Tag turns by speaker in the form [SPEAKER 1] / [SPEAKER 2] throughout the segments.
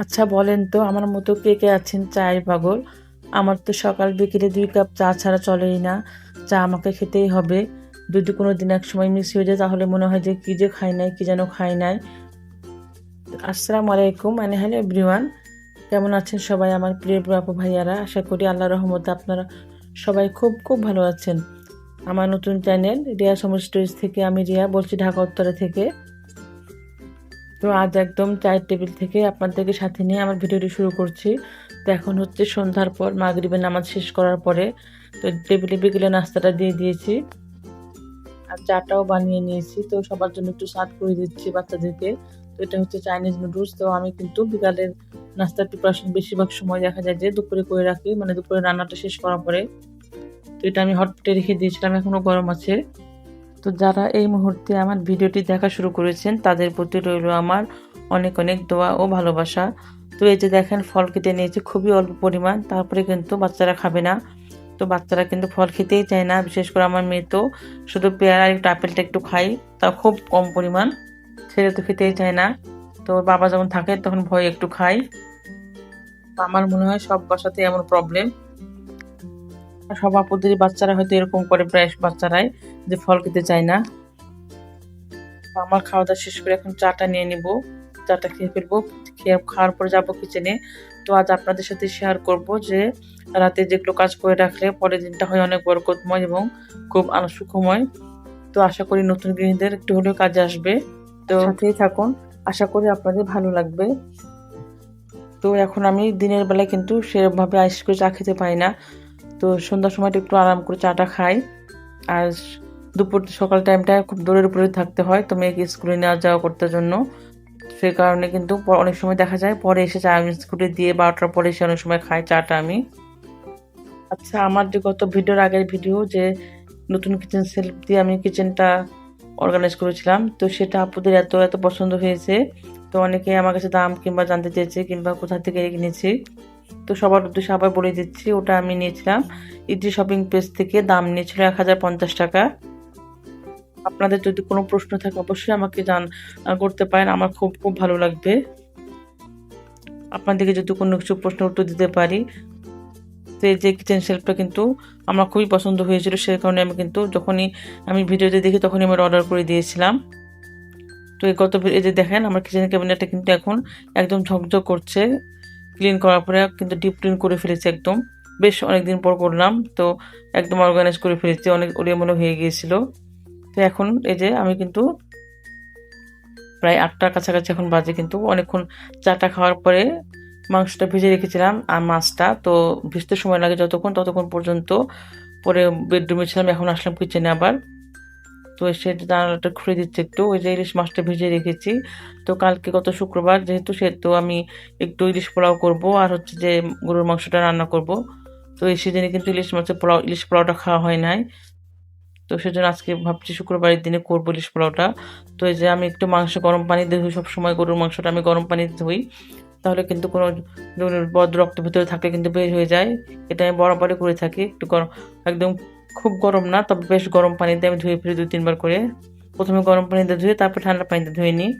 [SPEAKER 1] আচ্ছা বলেন তো, আমার মতো কে কে আছেন চায়ের পাগল? আমার তো সকাল বিকেলে দুই কাপ চা ছাড়া চলেই না। চা আমাকে খেতেই হবে। যদি কোনো দিন এক সময় মিস হয়ে যায়, তাহলে মনে হয় যে কী যে খাই নাই, কী যেন খাই নাই। আসসালামু আলাইকুম মানে হ্যালো এভরিওয়ান। কেমন আছেন সবাই আমার প্রিয় আপু ভাইয়ারা? আশা করি আল্লাহ রহমতে আপনারা সবাই খুব খুব ভালো আছেন। আমার নতুন চ্যানেল রিয়া স্টোরিজ থেকে আমি রিয়া বলছি ঢাকা উত্তরা থেকে। তো আজ একদম চায়ের টেবিল থেকে আপনাদেরকে সাথে নিয়ে আমার ভিডিওটি শুরু করছি। তো এখন হচ্ছে সন্ধ্যার পর মাগরিবের নামাজ শেষ করার পরে তো টেবিলে বিকেলে নাস্তাটা দিয়ে দিয়েছি। আর চাটাও বানিয়ে নিয়েছি। তো সবার জন্য একটু সার্ভ করে দিচ্ছি বাচ্চাদেরকে। তো এটা হচ্ছে চাইনিজ নুডলস। তো আমি কিন্তু বিকালের নাস্তার প্রিপারেশন বেশিরভাগ সময় দেখা যায় যে দুপুরে করে রাখি। মানে দুপুরে রান্নাটা শেষ করার পরে। তো এটা আমি হটপটে রেখে দিয়েছিলাম। এখনও গরম আছে। তো যারা এই মুহূর্তে আমার ভিডিওটি দেখা শুরু করেছেন, তাদের প্রতি রইল আমার অনেক অনেক দোয়া ও ভালোবাসা। তো এই যে দেখেন, ফল কেটে নিয়েছি, খুবই অল্প পরিমাণ, তারপরে কিন্তু বাচ্চারা খাবে না। তো বাচ্চারা কিন্তু ফল খেতেই চায় না, বিশেষ করে আমার মেয়ে তো শুধু পেয়ারা আর একটু আপেলটা একটু খাই তা খুব কম পরিমাণ, ছেলে তো খেতেই চায় না। তো বাবা যখন থাকে, তখন ভয় একটু খাই আমার মনে হয় সব বাসাতে এমন প্রবলেম সব আপুদেরই বাচ্চারা হয়তো এরকম করে প্রায় বাচ্চারাই যে ফল খেতে চায় না। আমার খাওয়া দাওয়া শেষ করে এখন চাটা নিয়ে নিব। চাটা খেয়ে ফেলব খেয়ে খাওয়ার পরে যাব কিচেনে তো আজ আপনাদের সাথে শেয়ার করব যে রাতে যেগুলো কাজ করে রাখলে পরের দিনটা হয় অনেক বরকতময় এবং খুব সুখময় তো আশা করি নতুন গৃহীদের একটু হলেও কাজে আসবে। তো সাথেই থাকুন। আশা করি আপনাদের ভালো লাগবে। তো এখন আমি দিনের বেলায় কিন্তু সেরকমভাবে আইস করে চা খেতে পাই না। তো সন্ধ্যার সময়টা একটু আরাম করে চাটা খাই। আর দুপুর সকাল টাইমটা খুব দূরের উপরে থাকতে হয়, তো মেয়েকে স্কুলে নেওয়া যাওয়া করতে জন্য। সে কারণে কিন্তু অনেক সময় দেখা যায়, পরে এসে চা আমি স্কুলে দিয়ে বারোটার পরে এসে অনেক সময় খাই চাটা আমি। আচ্ছা আমার যে গত ভিডিওর আগের ভিডিও যে নতুন কিচেন সেলফ দিয়ে আমি কিচেনটা অর্গানাইজ করেছিলাম, তো সেটা আপুদের এত এত পছন্দ হয়েছে। তো অনেকে আমার কাছে দাম কিংবা জানতে চেয়েছে কিংবা কোথা থেকে কিনেছি। তো সবার উদ্দেশ্যে আবার বলে দিচ্ছি, ওটা আমি নিয়েছিলাম। ইডি শপিং পেজ থেকে দাম নিয়েছিল এক হাজার পঞ্চাশ টাকা। আপনাদের যদি কোনো প্রশ্ন থাকে, অবশ্যই আমাকে জান করতে পারেন। আমার খুব খুব ভালো লাগবে। আপনাদেরকে যদি কোনো কিছু প্রশ্ন, উত্তর দিতে পারি, তো এই যে কিচেন শেলফটা কিন্তু আমার খুবই পছন্দ হয়েছিল সেই কারণে আমি কিন্তু যখনই আমি ভিডিওতে দেখি, তখনই আমার অর্ডার করে দিয়েছিলাম। তো এই গত এই যে দেখেন, আমার কিচেন ক্যাবিনেটটা কিন্তু এখন একদম ঝকঝক করছে। ক্লিন করার পরে কিন্তু ডিপ ক্লিন করে ফেলেছি একদম। বেশ অনেকদিন পর করলাম, তো একদম অর্গানাইজ করে ফেলেছি, অনেক মনে হয়ে গিয়েছিল। তো এখন এই যে আমি কিন্তু প্রায় আটটার কাছাকাছি এখন বাজে, কিন্তু অনেকক্ষণ চাটা খাওয়ার পরে মাংসটা ভেজে রেখেছিলাম আর মাছটা, তো ভিজতে সময় লাগে যতক্ষণ, ততক্ষণ পর্যন্ত পরে বেডরুমে ছিলাম, এখন আসলাম কিচেনে আবার। তো এসে জানালাটা খুলে দিচ্ছে একটু। ওই যে ইলিশ মাছটা ভেজে রেখেছি। তো কালকে গত শুক্রবার যেহেতু সে তো আমি একটু ইলিশ পোলাও করব আর হচ্ছে যে গরুর মাংসটা রান্না করব। তো এই সিজনে কিন্তু ইলিশ মাছের পোলাও, ইলিশ পোলাওটা খাওয়া হয় নাই। তো সেজন্য আজকে ভাবছি শুক্রবারের দিনে করব ইলিশ পোলাওটা। তো এই যে আমি একটু মাংস গরম পানি দিয়ে সবসময় গরুর মাংসটা আমি গরম পানি ধুই। তাহলে কিন্তু কোনো বদ রক্ত ভিতরে থাকলে কিন্তু বের হয়ে যায়। এটা আমি বরাবরই করে থাকি। একটু গরম, একদম খুব গরম না, তবে বেশ গরম পানিতে আমি ধুয়ে ফিরে দুই, তিনবার করে। প্রথমে গরম পানিতে ধুয়ে, তারপর ঠান্ডা পানিতে ধুয়ে নিই।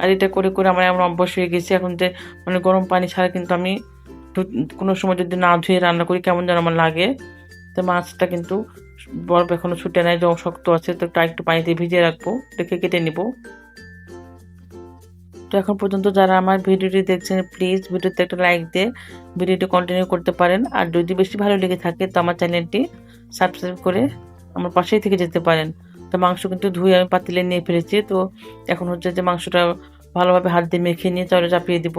[SPEAKER 1] আর এটা করে করে আমার এমন অভ্যাস হয়ে গেছে এখন যে মানে গরম পানি ছাড়া কিন্তু আমি কোনো সময় যদি না ধুয়ে রান্না করি কেমন যেন আমার লাগে। তো মাছটা কিন্তু বরফ এখনও ছুটে নেয় যখন শক্ত আছে, তো একটু পানিতে ভিজিয়ে রাখব রেখে কেটে নিবো। তো এখন পর্যন্ত যারা আমার ভিডিওটি দেখছেন প্লিজ ভিডিওতে একটা লাইক দিয়ে ভিডিওটি কন্টিনিউ করতে পারেন। আর যদি বেশি ভালো লেগে থাকে, তো আমার চ্যানেলটি সাবস্ক্রাইব করে আমার পাশেই থেকে যেতে পারেন। তো মাংস কিন্তু ধুয়ে আমি পাতিলে নিয়ে ফেলেছি। তো এখন হচ্ছে যে মাংসটা ভালোভাবে হাত দিয়ে মেখে নিয়ে চলে চাপিয়ে দিব।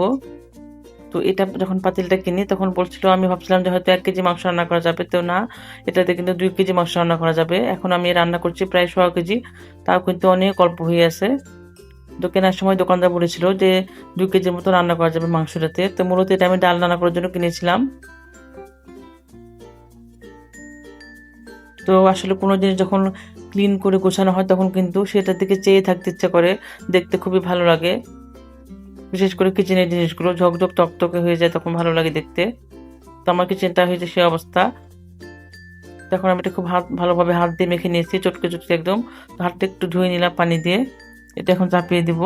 [SPEAKER 1] তো এটা যখন পাতিলটা কিনি, তখন বলছিল আমি ভাবছিলাম যে হয়তো এক কেজি মাংস রান্না করা যাবে। তো না, এটাতে কিন্তু দুই কেজি মাংস রান্না করা যাবে। এখন আমি রান্না করছি প্রায় ছ কেজি। তাও কিন্তু অনেক অল্প হয়ে আছে। তো কেনার সময় দোকানদার বলেছিল যে দু কেজির মতো রান্না করা যাবে মাংসটাতে। তো মূলত এটা আমি ডাল রান্না করার জন্য কিনেছিলাম। তো আসলে কোনো জিনিস যখন ক্লিন করে গোছানো হয় তখন কিন্তু সেটার দিকে চেয়ে থাকতে ইচ্ছা করে, দেখতে খুবই ভালো লাগে। বিশেষ করে কিচেনের জিনিসগুলো ঝকঝক টকটকে হয়ে যায় তখন ভালো লাগে দেখতে। তো আমার কিচেনটা হয়েছে সে অবস্থা। তখন আমি এটা খুব হাত ভালোভাবে হাত দিয়ে মেখে নিয়েছি, চটকে চটকে একদম। হাতটা একটু ধুয়ে নিলাম পানি দিয়ে। এটা এখন চাপিয়ে দিব।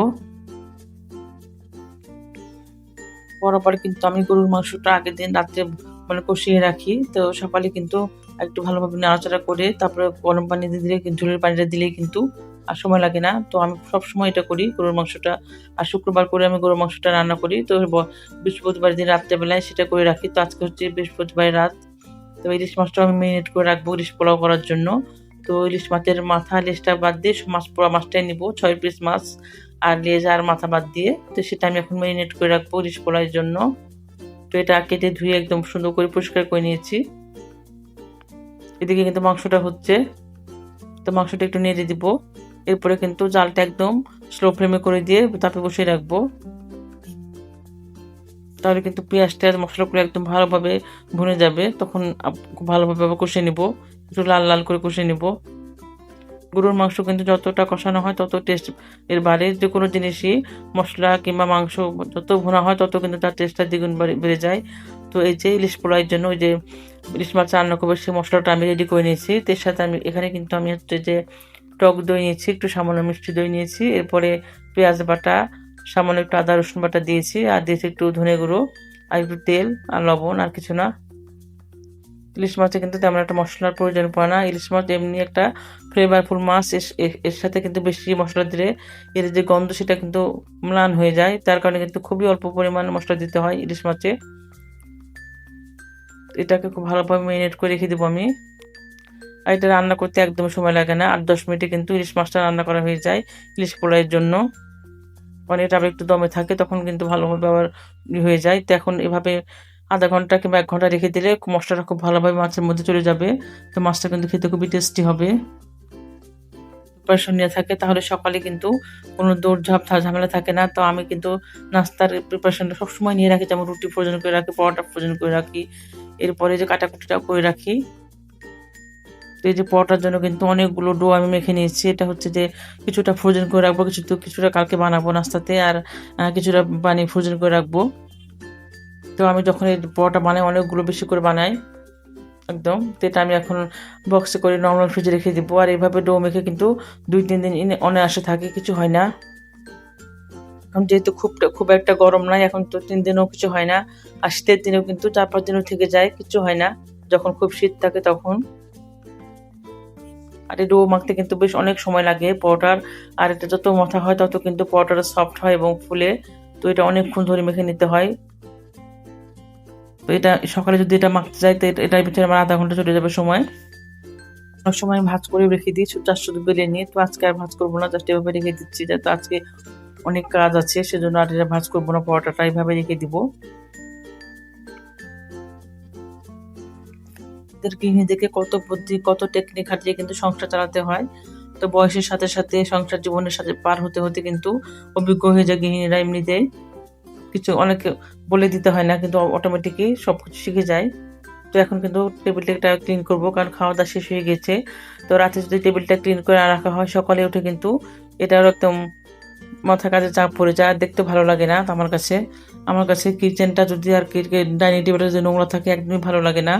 [SPEAKER 1] পরে কিন্তু আমি গরুর মাংসটা আগের দিন রাত্রে মানে কষিয়ে রাখি। তো সকালে কিন্তু একটু ভালোভাবে নাড়াচাড়া করে তারপরে গরম পানি দিয়ে দিলে ঝোলের পানিটা দিলেই কিন্তু আর সময় লাগে না। তো আমি সব সময় এটা করি গরুর মাংসটা। আর শুক্রবার করে আমি গরুর মাংসটা রান্না করি। তো বৃহস্পতিবার দিন রাত্রেবেলায় সেটা করে রাখি। তো আজকে হচ্ছে বৃহস্পতিবার রাত। তো ইলিশ মাছটা আমি মেরিনেট করে রাখব, ইলিশ পোলাও করার জন্য। তো ইলিশ মাছের মাথা লেজটা বাদ দিয়ে মাছ পোড়া মাছটাই নিবো, ছয় পিস মাছ আর লেজ আর মাথা বাদ দিয়ে। তো সেটা আমি এখন মেরিনেট করে রাখব ইলিশ পোলাওয়ের জন্য। তো এটা কেটে ধুয়ে একদম সুন্দর করে পরিষ্কার করে নিয়েছি। এদিকে কিন্তু মাংসটা হচ্ছে। তো মাংসটা একটু নেড়ে দিব। এরপরে কিন্তু জালটা একদম স্লো ফ্লেমে করে দিয়ে তাপে বসিয়ে রাখব। তাহলে কিন্তু পেঁয়াজটা মশলাগুলো একদম ভালোভাবে ভুনে যাবে। তখন খুব ভালোভাবে কষে নিব। একটু লাল লাল করে কষে নিব। গরুর মাংস কিন্তু যতটা কষানো হয় তত টেস্ট এর বাড়ে। যে কোনো জিনিসই, মশলা কিংবা মাংস যত ভুনা হয় তত কিন্তু তার টেস্টটা দ্বিগুণ বাড়ে- যায়। তো এই যে ইলিশ পোলাওয়ের জন্য ওই যে ইলিশ মাছ রান্না করব, সেই মশলাটা আমি রেডি করে নিয়েছি। এর সাথে আমি এখানে কিন্তু আমি হচ্ছে যে টক দই নিয়েছি, একটু সামান্য মিষ্টি দই নিয়েছি। এরপরে পেঁয়াজ বাটা, সামান্য একটু আদা রসুন বাটা দিয়েছি। আর দিয়েছি একটু ধনে গুঁড়ো, আর একটু তেল, আর লবণ, আর কিছু না। ইলিশ মাছে কিন্তু তেমন একটা মশলার প্রয়োজন পড়ে না। ইলিশ মাছ এমনি একটা ফ্লেভারফুল মাছ, এর সাথে কিন্তু বেশি মশলা দিলে এর যে গন্ধ সেটা কিন্তু ম্লান হয়ে যায়। তার কারণে কিন্তু খুবই অল্প পরিমাণ মশলা দিতে হয় ইলিশ মাছে। এটাকে খুব ভালোভাবে মেরিনেট করে রেখে দেবো আমি। আর এটা রান্না করতে একদম সময় লাগে না। আট, দশ মিনিটে কিন্তু ইলিশ মাছটা রান্না করা হয়ে যায় ইলিশ পোলাইয়ের জন্য। মানে এটা আবার একটু দমে থাকে, তখন কিন্তু ভালোভাবে আবার হয়ে যায়। তো এখন এভাবে আধা ঘণ্টা কিংবা এক ঘণ্টা রেখে দিলে মশলাটা খুব ভালোভাবে মাছের মধ্যে চলে যাবে। তো মাছটা কিন্তু খেতে খুবই টেস্টি হবে। প্রিপারেশন নিয়ে থাকে, তাহলে সকালে কিন্তু কোনো দৌড়ঝাঁপ, ঝামেলা থাকে না। তো আমি কিন্তু নাস্তার প্রিপারেশনটা সবসময় নিয়ে রাখি, যেমন রুটি প্রয়োজন করে রাখি, পরোটা প্রয়োজন করে রাখি, এরপরে যে কাটাকুটিটাও করে রাখি। তো এই যে পরোটার জন্য কিন্তু অনেকগুলো ডো আমি মেখে নিয়েছি। এটা হচ্ছে যে কিছুটা ফ্রোজেন করে রাখব, কিছু কিছুটা কালকে বানাবো নাস্তাতে, আর কিছুটা বানিয়ে ফ্রোজেন করে রাখব। তো আমি যখন এই পরোটা বানাই, অনেকগুলো বেশি করে বানাই, একদম। তো এটা আমি এখন বক্সে করে নর্মাল ফ্রিজে রেখে দিব। আর এইভাবে ডো মেখে কিন্তু দুই, তিন দিন অনায়াসে থাকে, কিছু হয় না। এখন যেহেতু খুব খুব একটা গরম নাই, এখন তো তিন দিনও কিছু হয় না। আর শীতের দিনেও কিন্তু চার, পাঁচ দিনও থেকে যায়, কিছু হয় না। যখন খুব শীত থাকে তখন। আর এই ডো মাখতে কিন্তু বেশ অনেক সময় লাগে পরোটার। আর এটা যত মাথা হয় তত কিন্তু পরোটাটা সফট হয় এবং ফুলে। তো এটা অনেকক্ষণ ধরে মেখে নিতে হয়। তো এটা সকালে যদি এটা মাখতে যাই তো এটা- ভিতরে আমার আধা ঘণ্টা চলে যাবে সময়। অনেক সময় ভাজ করে রেখে দিই চার শুধু বেলে নিয়ে, তো আজকে আর ভাজ করব না জাস্ট এভাবে রেখে দিচ্ছি যাতে আজকে অনেক কাজ আছে, সেজন্য আর এটা ভাজ করব না, পরোটাটা এইভাবে রেখে দিব। গৃহিণীদেরকে কত বুদ্ধি, কত টেকনিক খাটিয়ে কিন্তু সংসার চালাতে হয়। তো বয়সের সাথে সাথে সংসার জীবনের সাথে পার হতে হতে কিন্তু অভিজ্ঞ হয়ে যায় গৃহিণীরা এমনিতেই। কিছু অনেকে বলে দিতে হয় না, কিন্তু অটোমেটিকই সব কিছু শিখে যায়। তো এখন কিন্তু টেবিলটা ক্লিন করব, কারণ খাওয়া দাওয়া শেষ হয়ে গেছে। তো রাতে যদি টেবিলটা ক্লিন করে রাখা হয়, সকালে উঠে কিন্তু এটারও একদম মাথা কাজে চাপ পড়ে যায়, আর দেখতে ভালো লাগে না তো আমার কাছে। আমার কাছে কিচেনটা যদি আর ডাইনিং টেবিলটা যদি নোংরা থাকে, একদমই ভালো লাগে না।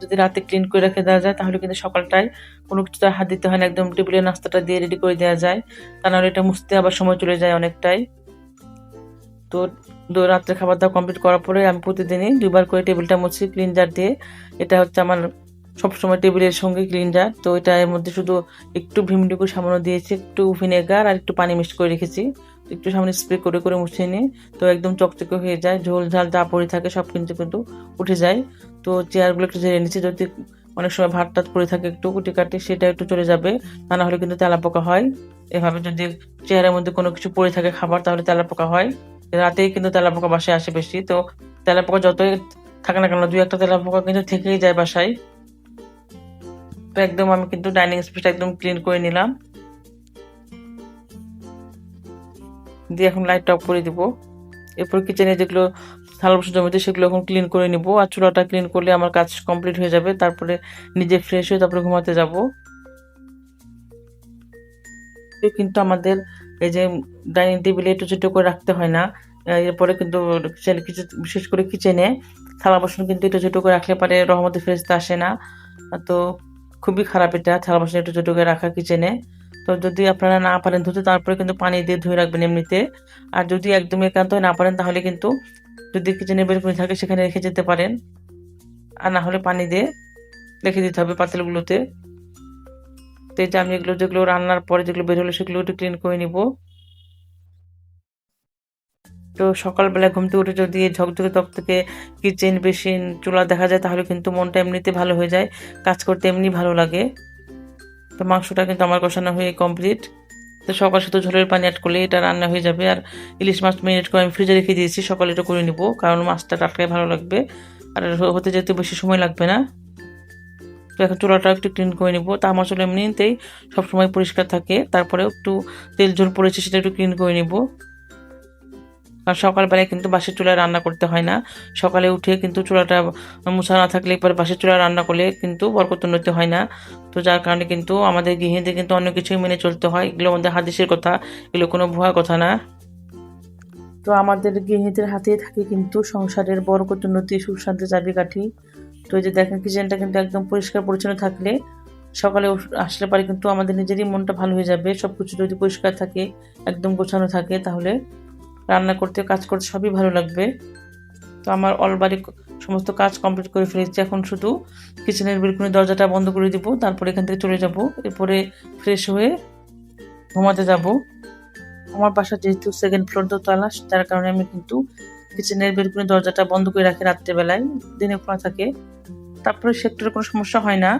[SPEAKER 1] যদি রাতে ক্লিন করে রেখে দেওয়া যায়, তাহলে কিন্তু সকালটায় কোনো কিছু হাত দিতে হয় না, একদম টেবিলে নাস্তাটা দিয়ে রেডি করে দেওয়া যায়। তা নাহলে এটা মুছতে আবার সময় চলে যায় অনেকটাই। তো রাত্রে খাবার দাওয়া কমপ্লিট করার পরে আমি প্রতিদিনই দুবার করে টেবিলটা মুছি ক্লিনজার দিয়ে। এটা হচ্ছে আমার সবসময় টেবিলের সঙ্গে ক্লিনজার তো এটা এর মধ্যে শুধু একটু ভিমডুকু সামান্য দিয়েছি, একটু ভিনেগার আর একটু পানি মিক্স করে রেখেছি। একটু সামনে স্প্রে করে করে মুছে নিই। তো একদম চকচকে হয়ে যায়, ঝোল ঝাল যা পড়ে থাকে সব কিন্তু কিন্তু উঠে যায়। তো চেয়ারগুলো একটু ঝেড়ে নিচ্ছি, যদি অনেক সময় ভাত টাত পড়ে থাকে একটু কুটি কাটি, সেটা একটু চলে যাবে। তা না হলে কিন্তু তেলা পোকা হয়। এভাবে যদি চেয়ারের মধ্যে কোনো কিছু পড়ে থাকে খাবার, তাহলে তেলা পোকা হয়। রাতেই কিন্তু তেলা পোকা বাসায় আসে বেশি। তো তেলা পোকা যতই থাকে না কেন, দুই একটা তেলা পোকা কিন্তু থেকেই যায় বাসায়। তো একদম আমি কিন্তু ডাইনিং স্পেসটা একদম ক্লিন করে নিলাম। দিয়ে এখন লাইট অফ করে দিব। এরপর কিচেনে যেগুলো থালা বাসন জমিতে সেগুলো এখন ক্লিন করে নিব। আর চুলাটা ক্লিন করলে আমার কাজ কমপ্লিট হয়ে যাবে। তারপরে নিজে ফ্রেশ হয়ে তারপরে ঘুমাতে যাব। কিন্তু আমাদের এই যে ডাইনিং টেবিলে একটু ছোটো করে রাখতে হয় না এরপরে কিন্তু কিছু বিশেষ করে কিচেনে থালা বাসন কিন্তু একটু ছোটো করে রাখলে পারে রহমতে ফেরস্তা আসে না। তো খুবই খারাপ এটা, থালা বাসন একটু ছোটো করে রাখা কিচেনে। তো যদি আপনারা না পারেন ধুতে, তারপরে কিন্তু পানি দিয়ে ধুয়ে রাখবেন এমনিতে। আর যদি একদমই একান্ত না পারেন, তাহলে কিন্তু যদি কিচেনে বেলকুনি থাকে, সেখানে রেখে যেতে পারেন। আর না হলে পানি দিয়ে রেখে দিতে হবে পাতিলগুলোতে। যে আমি এগুলো, যেগুলো রান্নার পরে যেগুলো বের হলো সেগুলো একটু ক্লিন করে নিব। তো সকালবেলা ঘুম থেকে উঠে যদি ঝকঝকে থেকে কিচেন বেসিন চুলা দেখা যায়, তাহলে কিন্তু মনটা এমনিতে ভালো হয়ে যায়, কাজ করতে এমনি ভালো লাগে। তো মাংসটা কিন্তু আমার কষানো হয়ে কমপ্লিট তো সকাল শুধু ঝোলের পানি অ্যাড করলে এটা রান্না হয়ে যাবে। আর ইলিশ মাছ মিনিট করে আমি ফ্রিজে রেখে দিয়েছি, সকালে এটা করে নিব, কারণ মাছটা টাটকায় ভালো লাগবে। আর হতে যেতে বেশি সময় লাগবে না। তো এখন চুলাটা একটু ক্লিন করে নিব। তা আমার চুলা এমনিতেই সবসময় পরিষ্কার থাকে। তারপরে একটু তেল ঝোল পড়েছে সেটা একটু ক্লিন করে নিব। আর সকালবেলায় কিন্তু বাসের চুলায় রান্না করতে হয় না। সকালে উঠে কিন্তু চুলাটা মুছা না থাকলে একবার বাসের চুলায় রান্না করলে কিন্তু বরকত উন্নতি হয় না। তো যার কারণে কিন্তু আমাদের গৃহিণীদের কিন্তু অন্য কিছুই মেনে চলতে হয়। এগুলো আমাদের হাদিসের কথা। এগুলো কোনো ভুয়া কথা না। তো আমাদের গৃহিণীদের হাতেই থাকে কিন্তু সংসারের বরকত, উন্নতি শান্তি চাবিকাঠি তো এই যে দেখেন কিচেনটা কিন্তু একদম পরিষ্কার পরিচ্ছন্ন থাকলে সকালে আসলে পারে কিন্তু আমাদের নিজেরই মনটা ভালো হয়ে যাবে। সব কিছু যদি পরিষ্কার থাকে, একদম গোছানো থাকে, তাহলে রান্না করতে, কাজ করতে সবই ভালো লাগবে। তো আমার অলবারি সমস্ত কাজ কমপ্লিট করে ফেলেছি। এখন শুধু কিচেনের বেলকুনি দরজাটা বন্ধ করে দিব, তারপরে এখান থেকে চলে যাব। এরপরে ফ্রেশ হয়ে ঘুমাতে যাব। আমার বাসা যেহেতু সেকেন্ড ফ্লোর তো দোতলা, তার কারণে আমি কিন্তু কিচেনের বেলকুনি দরজাটা বন্ধ করে রাখি রাত্রেবেলায়, দিনে খোলা থাকে। তারপরে সেক্টরে কোনো সমস্যা হয় না।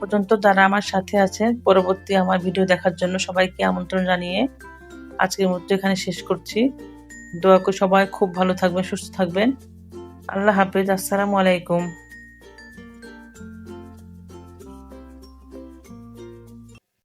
[SPEAKER 1] পর্যন্ত যারা আমার সাথে আছে। পরবর্তী আমার ভিডিও দেখার জন্য সবাইকে আমন্ত্রণ জানিয়ে আজকের মতো এখানে শেষ করছি। দোয়া করে সবাই খুব ভালো থাকবেন, সুস্থ থাকবেন। আল্লাহ হাফিজ, আসসালামু আলাইকুম।